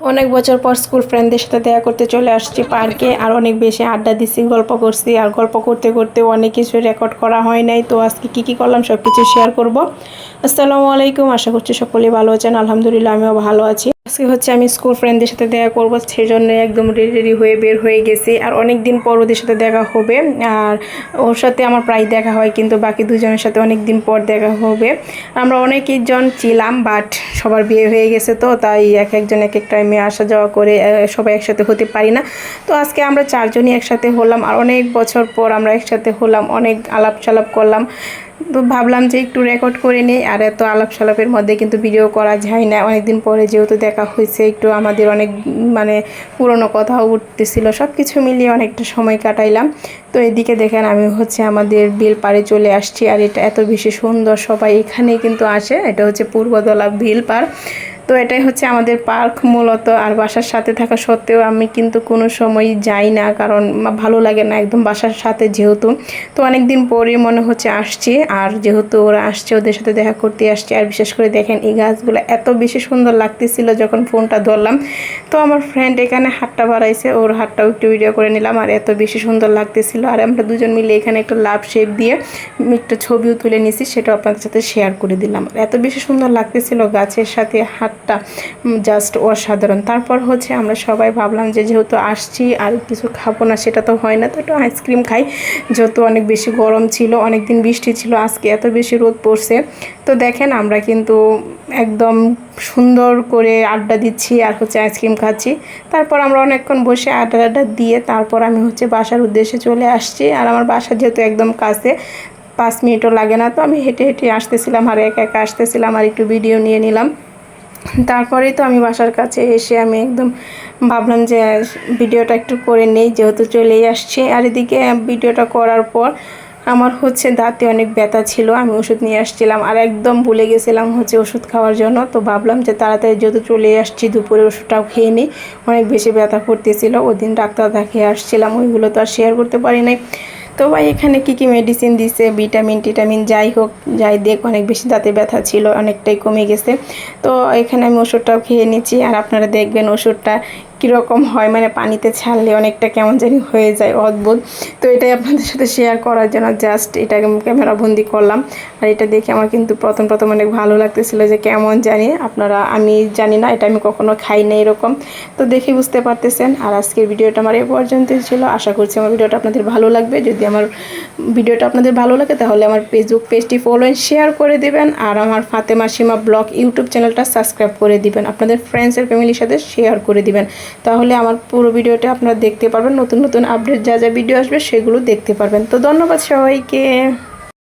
অনেক বছর পর স্কুল ফ্রেন্ডদের সাথে দেখা করতে চলে আসছি পার্কে, আর অনেক বেশি আড্ডা দিচ্ছি গল্প করছি, আর গল্প করতে করতে অনেক কিছু রেকর্ড করা হয় নাই। তো আজকে কি কি করলাম সব কিছু শেয়ার করব। আসসালামু আলাইকুম, আশা করছি সকলেই ভালো আছেন, আলহামদুলিল্লাহ, আমিও ভালো আছি। আজকে হচ্ছে আমি স্কুল ফ্রেন্ডদের সাথে দেখা করব সেই জন্য একদম রেডি রেডি হয়ে বের হয়ে গেছি। আর অনেক দিন পর ওদের সাথে দেখা হবে। আর ওর সাথে আমার প্রায় দেখা হয়, কিন্তু বাকি দুজনের সাথে অনেক দিন পর দেখা হবে। আমরা অনেকই জন ছিলাম বাট সবার বিয়ে হয়ে গেছে তো, তাই এক একজন এক এক টাইমে আসা যাওয়া করে সবাই একসাথে হতে পারি না। তো আজকে আমরা চারজনই একসাথে হলাম, আর অনেক বছর পর আমরা একসাথে হলাম, অনেক আলাপ সালাপ করলাম। তো ভাবলাম যে একটু রেকর্ড করে নিই। আর এত আলাপ সালাপের মধ্যে কিন্তু ভিডিও করা যায় না। অনেকদিন পরে যেহেতু দেখা হয়েছে, একটু আমাদের অনেক মানে পুরনো কথাও উঠতেছিল। সব কিছু মিলিয়ে অনেকটা সময় কাটাইলাম। তো এদিকে দেখেন, আমি হচ্ছে আমাদের বিল পাড়ে চলে আসছি। আর এটা এত বেশি সুন্দর সবাই এখানে কিন্তু আসে। এটা হচ্ছে পূর্বদলা বিল পাড়। তো এটাই হচ্ছে আমাদের পার্ক মূলত, আর বাসার সাথে থাকা সত্ত্বেও আমি কিন্তু কোনো সময় যাই না, কারণ ভালো লাগে না একদম বাসার সাথে যেহেতু। তো অনেক দিন পরে মনে হচ্ছে আসছি, আর যেহেতু ওরা আসছে, ওদের সাথে দেখা করতে আসছে, আর বিশেষ করে দেখেন এই গাছগুলো এত বেশি সুন্দর লাগতেছিল যখন ফোনটা ধরলাম। তো আমার ফ্রেন্ড এখানে হাতটা বাড়াইছে, ওর হাতটাও একটু ভিডিও করে নিলাম, আর এত বেশি সুন্দর লাগতেছিল। আর আমরা দুজন মিলে এখানে একটা লাভ শেপ দিয়ে একটা ছবিও তুলে নিয়েছি সেটা আপনাদের সাথে শেয়ার করে দিলাম। এত বেশি সুন্দর লাগতেছিল গাছের সাথে হাতটা জাস্ট অসাধারণ। তারপর হচ্ছে আমরা সবাই ভাবলাম যে যেহেতু আসছি আর কিছু খাব না, সেটা তো হয় না, তো একটু আইসক্রিম খাই। যেহেতু অনেক বেশি গরম ছিল অনেক দিন বৃষ্টি ছিল, আজকে এত বেশি রোদ পড়ছে। তো দেখেন আমরা কিন্তু একদম সুন্দর করে আড্ডা দিচ্ছি আর হচ্ছে আইসক্রিম খাচ্ছি। তারপর আমরা অনেকক্ষণ বসে আড্ডা আড্ডা দিয়ে তারপর আমি হচ্ছে বাসার উদ্দেশ্যে চলে আসছি। আর আমার বাসা যেহেতু একদম কাছে, পাঁচ মিনিটও লাগে না, তো আমি হেঁটে হেঁটে আসতেছিলাম আর একা একা আসতেছিলাম আর একটু ভিডিও নিয়ে নিলাম। তারপরেই তো আমি বাসার কাছে এসে আমি একদম ভাবলাম যে ভিডিওটা একটু করে নেই, যেহেতু চলেই আসছে। আর এদিকে ভিডিওটা করার পর আমার হচ্ছে দাঁতে অনেক ব্যথা ছিল, আমি ওষুধ নিয়ে আসছিলাম। আর একদম ভুলে গেছিলাম হচ্ছে ওষুধ খাওয়ার জন্য, তো ভাবলাম যে তাড়াতাড়ি যেহেতু চলে আসছি, দুপুরে ওষুধটাও খেয়ে নিই। অনেক বেশি ব্যথা করতেছিল ওই দিন ডাক্তার দেখিয়ে আসছিলাম, ওইগুলো তো আর শেয়ার করতে পারি নাই। তো ভাই, এখানে কি কি মেডিসিন দিছে? ভিটামিন টিটামিন যাই হোক, যাই দেখ, অনেক বেশি দাঁতে ব্যথা ছিল, অনেকটাই কমে গেছে। তো এখানে আমি ওষুধটাও খেয়ে নিচ্ছি, আর আপনারা দেখবেন ওষুধটা কীরকম হয় মানে পানিতে ছাড়লে অনেকটা কেমন জানি হয়ে যায়, অদ্ভুত। তো এটাই আপনাদের সাথে শেয়ার করার জন্য জাস্ট এটা ক্যামেরা বন্দি করলাম। আর এটা দেখে আমার কিন্তু প্রথম প্রথম অনেক ভালো লাগতেছিল যে কেমন জানি আপনারা, আমি জানি না, এটা আমি কখনো খাই না এরকম। তো দেখে বুঝতে পারতেছেন। আর আজকের ভিডিওটা আমার এ পর্যন্তই ছিল। আশা করছি আমার ভিডিওটা আপনাদের ভালো লাগবে। যদি আমার ভিডিওটা আপনাদের ভালো লাগে, তাহলে আমার ফেসবুক পেজটি ফলো অ্যান্ড শেয়ার করে দেবেন, আর আমার ফাতেমা সীমা ব্লগ ইউটিউব চ্যানেলটা সাবস্ক্রাইব করে দিবেন, আপনাদের ফ্রেন্ডস এর ফ্যামিলির সাথে শেয়ার করে দিবেন। তাহলে আমার পুরো ভিডিওটা আপনারা দেখতে পারবেন, নতুন নতুন আপডেট যা যা ভিডিও আসবে সেগুলো দেখতে পারবেন। তো ধন্যবাদ সবাইকে।